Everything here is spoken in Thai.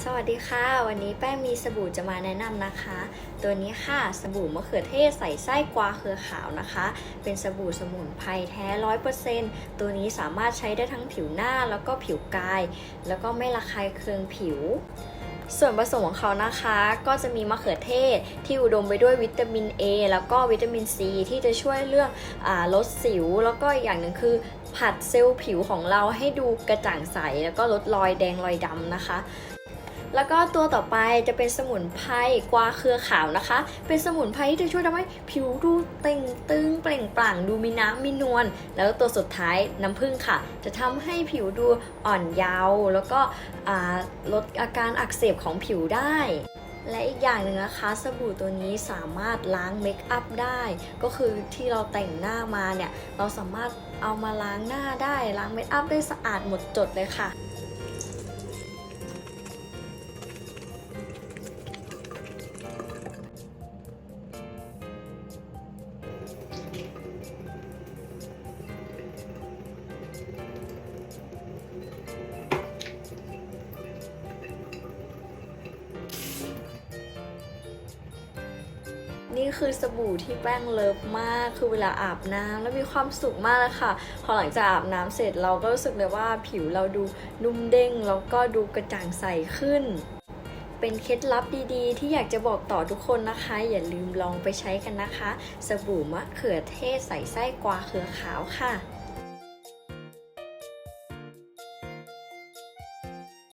สวัสดีค่ะ วันนี้แป้งมีสบู่จะมาแนะนำนะคะ ตัวนี้ค่ะสบู่มะเขือเทศใส่ไส้กวาเครือขาวนะคะ เป็นสบู่สมุนไพรแท้ร้อยเปอร์เซ็นต์ตัวนี้สามารถใช้ได้ทั้งผิวหน้าแล้วก็ผิวกาย แล้วก็ไม่ระคายเคืองผิว ส่วนผสมของเขานะคะก็จะมีมะเขือเทศที่อุดมไปด้วยวิตามิน A แล้วก็วิตามิน C ที่จะช่วยเรื่องอลดสิว แล้วก็อีกอย่างหนึ่งคือผัดเซลล์ผิวของเราให้ดูกระจ่างใส แล้วก็ลดรอยแดงรอยดำนะคะ แล้วก็ตัวต่อไปจะเป็นสมุนไพรกวาเครือขาวนะคะ เป็นสมุนไพรที่จะช่วยทำให้ผิวดูเต่งตึงเปล่งปลั่งดูมีน้ำมีนวล แล้วตัวสุดท้ายน้ำผึ้งค่ะ จะทำให้ผิวดูอ่อนเยาว์แล้วก็ลดอาการอักเสบของผิวได้และอีกอย่างหนึ่งนะคะสบู่ตัวนี้สามารถล้างเมคอัพได้ ก็คือที่เราแต่งหน้ามาเนี่ย เราสามารถเอามาล้างหน้าได้ ล้างเมคอัพได้สะอาดหมดจดเลยค่ะ นี่คือสบู่ที่แป้งเลิฟมาก คือเวลาอาบน้ำแล้วมีความสุขมากเลยค่ะ พอหลังจากอาบน้ำเสร็จเราก็รู้สึกเลยว่าผิวเราดูนุ่มเด้ง แล้วก็ดูกระจ่างใสขึ้น เป็นเคล็ดลับดีๆ ที่อยากจะบอกต่อทุกคนนะคะ อย่าลืมลองไปใช้กันนะคะ สบู่มะเขือเทศใส่ไส้กวาเครือขาวค่ะ